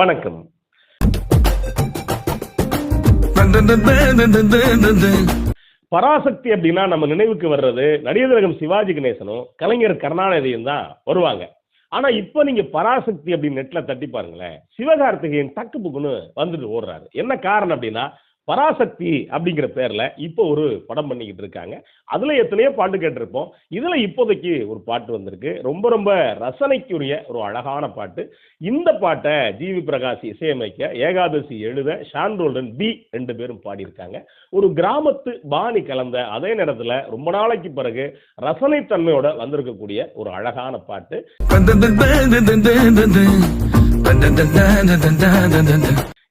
வணக்கம். பராசக்தி அப்படின்னா நம்ம நினைவுக்கு வர்றது நடிகர் திலகம் சிவாஜி கணேசனும் கலைஞர் கருணாநிதியும் தான் வருவாங்க. ஆனா இப்ப நீங்க பராசக்தி அப்படின்னு நெட்ல தட்டி பாருங்களேன் சிவகார்த்திகேயன் டக்கு புக்குன்னு வந்துட்டு ஓடுறாரு. என்ன காரணம் அப்படின்னா பராசக்தி அப்படிங்கிற பேர்ல இப்போ ஒரு படம் பண்ணிக்கிட்டு இருக்காங்க அதுல எத்தனையோ பாட்டு கேட்டிருப்போம் இதுல இப்போதைக்கு ஒரு பாட்டு வந்திருக்கு ரொம்ப ரொம்ப ரசனைக்குரிய ஒரு அழகான பாட்டு இந்த பாட்டை ஜிவி பிரகாஷ் இசையமைக்க ஏகாதசி எழுத ஷான்ரோல்டன் பி ரெண்டு பேரும் பாடியிருக்காங்க ஒரு கிராமத்து பாணி கலந்த அதே நேரத்துல ரொம்ப நாளைக்கு பிறகு ரசனைத்தன்மையோட வந்திருக்கக்கூடிய ஒரு அழகான பாட்டு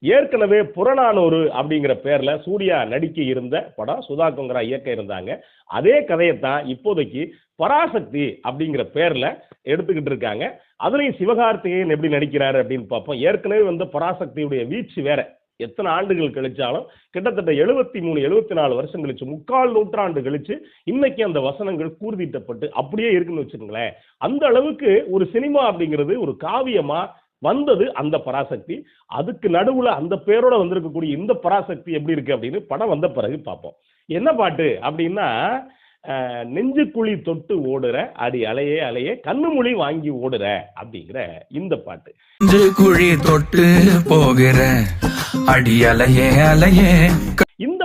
ஏற்கனவே புறநானூறு அப்படிங்கிற பேர்ல சூர்யா நடிக்க இருந்த படம் சுதா கொங்கரா இயக்க இருந்தாங்க. அதே கதையைத்தான் இப்போதைக்கு பராசக்தி அப்படிங்கிற பேர்ல எடுத்துக்கிட்டு இருக்காங்க. அதுலயும் சிவகார்த்திகேயன் எப்படி நடிக்கிறாரு அப்படின்னு பார்ப்போம். ஏற்கனவே வந்து பராசக்தியுடைய வீச்சு வேற. எத்தனை ஆண்டுகள் கழிச்சாலும் கிட்டத்தட்ட எழுபத்தி மூணு எழுபத்தி நாலு வருஷம் கழிச்சு முக்கால் நூற்றாண்டு கழிச்சு இன்னைக்கு அந்த வசனங்கள் கூர்தீட்டப்பட்டு அப்படியே இருக்குன்னு வச்சுக்கோங்களேன். அந்த அளவுக்கு ஒரு சினிமா அப்படிங்கிறது ஒரு காவியமா வந்தது அந்த பராசக்தி. அதுக்கு நடுவுல அந்த பேரோட வந்திருக்கக்கூடிய இந்த பராசக்தி எப்படி இருக்கு அப்படின்னு படம் வந்த பிறகு பார்ப்போம். என்ன பாட்டு அப்படின்னா நெஞ்சுக்குழி தொட்டு ஓடுற அடி அலையே அலையே கண்ணுமொழி வாங்கி ஓடுற அப்படிங்கிற இந்த பாட்டு. குழி தொட்டு போகிற அடி அலையே அலையே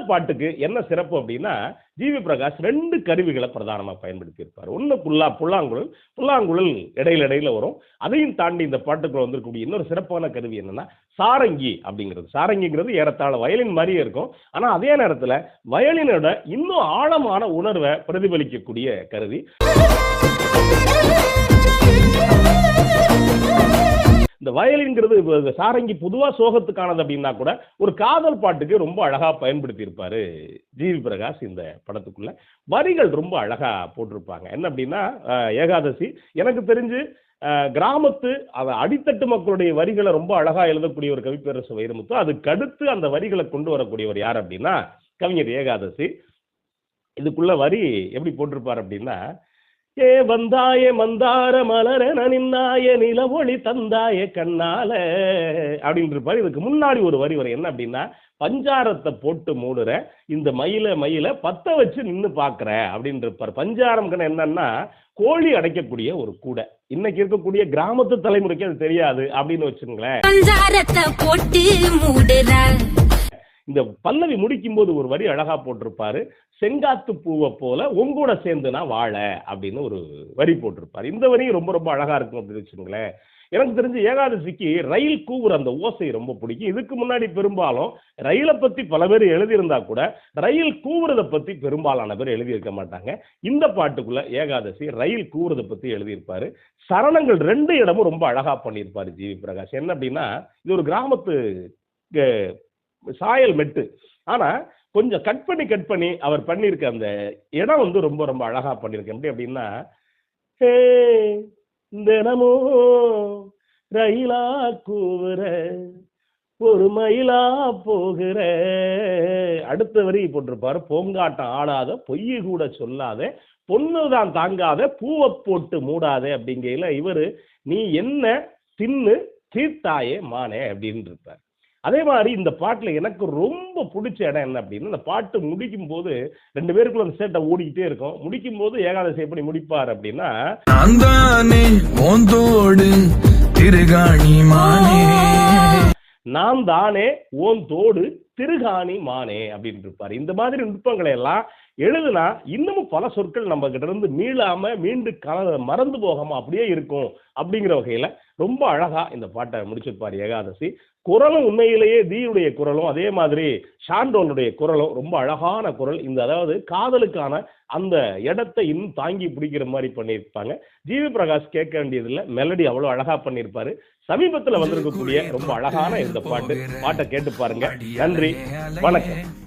பாட்டுக்கு என்ன சிறப்பு அப்படின்னா ஜிவி பிரகாஷ் ரெண்டு கருவிகளை பிரதானமாக பயன்படுத்தி இருப்பார் ஒன்று புல்லா புல்லாங்குழல் புல்லாங்குழல் இடையில இடையில வரும். அதையும் தாண்டி இந்த பாட்டுக்குள்ள வந்திருக்கக்கூடிய இன்னொரு சிறப்பான கருவி என்னன்னா சாரங்கி அப்படிங்கிறது. சாரங்கிங்கிறது ஏறத்தாழ வயலின் மாதிரியே இருக்கும். ஆனால் அதே நேரத்தில் வயலினோட இன்னும் ஆழமான உணர்வை பிரதிபலிக்கக்கூடிய கருவி. இந்த வயலின்ங்கிறது சாரங்கி பொதுவாக சோகத்துக்கானது அப்படின்னா கூட ஒரு காதல் பாட்டுக்கு ரொம்ப அழகா பயன்படுத்தி இருப்பாரு ஜிவி பிரகாஷ் இந்த படத்துக்குள்ள. வரிகள் ரொம்ப அழகா போட்டிருப்பாங்க. என்ன அப்படின்னா ஏகாதசி. எனக்கு தெரிஞ்சு கிராமத்து அதை அடித்தட்டு மக்களுடைய வரிகளை ரொம்ப அழகா எழுதக்கூடிய ஒரு கவிப்பேரசு வைரமுத்து அதுக்கு அடுத்து அந்த வரிகளை கொண்டு வரக்கூடியவர் யார் அப்படின்னா கவிஞர் ஏகாதசி. இதுக்குள்ள வரி எப்படி போட்டிருப்பார் அப்படின்னா ஏ வந்தாயே மந்தார மலர நின்னாய நிலவொளி தந்தாய கண்ணால அப்படின்னு இருப்பாரு இதுக்கு முன்னாடி ஒரு வரி வரும். என்ன அப்படின்னா பஞ்சாரத்தை போட்டு மூடுற இந்த மயில மயில பத்த வச்சு நின்னு பாக்குற அப்படின்னு இருப்பார் பஞ்சாரம் என்னன்னா கோழி அடைக்கக்கூடிய ஒரு கூடை. இன்னைக்கு இருக்கக்கூடிய கிராமத்து தலைமுறைக்கு அது தெரியாது அப்படின்னு வச்சுங்களேன். பஞ்சாரத்தை போட்டு மூடுற இந்த பல்லவி முடிக்கும் போது ஒரு வரி அழகா போட்டிருப்பாரு செங்காத்து பூவை போல உங்கூட சேர்ந்து நான் வாழ அப்படின்னு ஒரு வரி போட்டிருப்பாரு. இந்த வரியும் ரொம்ப ரொம்ப அழகா இருக்கும் அப்படின்னு வச்சுங்களேன் எனக்கு தெரிஞ்சு ஏகாதசிக்கு ரயில் கூவுற அந்த ஓசை ரொம்ப பிடிக்கும். இதுக்கு முன்னாடி பெரும்பாலும் ரயிலை பத்தி பல பேர் எழுதியிருந்தா கூட ரயில் கூவுறதை பத்தி பெரும்பாலான பேர் எழுதியிருக்க மாட்டாங்க. இந்த பாட்டுக்குள்ள ஏகாதசி ரயில் கூவுறதை பத்தி எழுதியிருப்பாரு. சரணங்கள் ரெண்டு இடமும் ரொம்ப அழகா பண்ணியிருப்பாரு ஜிவி பிரகாஷ். என்ன அப்படின்னா இது ஒரு கிராமத்து சாயல் மெட்டு. ஆனால் கொஞ்சம் கட் பண்ணி கட் பண்ணி அவர் பண்ணியிருக்க அந்த இடம் வந்து ரொம்ப ரொம்ப அழகாக பண்ணியிருக்கேன் எப்படி அப்படின்னா "ஹே, தினமோ ரயிலா கூவுற ஒரு மயிலா போகிற. அடுத்த வரி போட்டிருப்பாரு பொங்காட்டம் ஆடாத பொய்ய கூட சொல்லாத பொண்ணுதான் தாங்காத பூவை போட்டு மூடாதே அப்படிங்கையில இவர் நீ என்ன தின்னு தீர்த்தாயே மானே அப்படின்னு இருப்பார் அதே மாதிரி இந்த பாட்டுல எனக்கு ரொம்ப பிடிச்ச இடம் என்ன அப்படின்னா இந்த பாட்டு முடிக்கும் போது ரெண்டு பேருக்குள்ள அந்த சேட்டை ஓடிக்கிட்டே இருக்கும். முடிக்கும் போது ஏகாதசி எப்படி முடிப்பார் அப்படின்னா நான் தானே ஓந்தோடு திருகாணி மானே. நான் தானே ஓன் தோடு திருகாணி மானே அப்படின்னு இருப்பாரு. இந்த மாதிரி நுட்பங்களை எல்லாம் எழுதுனா இன்னமும் பல சொற்கள் நம்ம கிட்ட இருந்து மீளாம மீண்டு கல மறந்து போகாம அப்படியே இருக்கும் அப்படிங்கிற வகையில ரொம்ப அழகா இந்த பாட்டை முடிச்சிருப்பார் ஏகாதசி. குரலும் உண்மையிலேயே தீயுடைய குரலும் அதே மாதிரி ஷாண்டோனுடைய குரலும் ரொம்ப அழகான குரல். இந்த அதாவது காதலுக்கான அந்த இடத்தை இன்னும் தாங்கி பிடிக்கிற மாதிரி பண்ணியிருப்பாங்க. ஜிவி பிரகாஷ் கேட்க வேண்டியதில்லை. மெலடி அவ்வளோ அழகா பண்ணியிருப்பாரு. சமீபத்தில் வந்திருக்கக்கூடிய ரொம்ப அழகான இந்த பாட்டு. பாட்டை கேட்டு பாருங்க. நன்றி. வணக்கம்.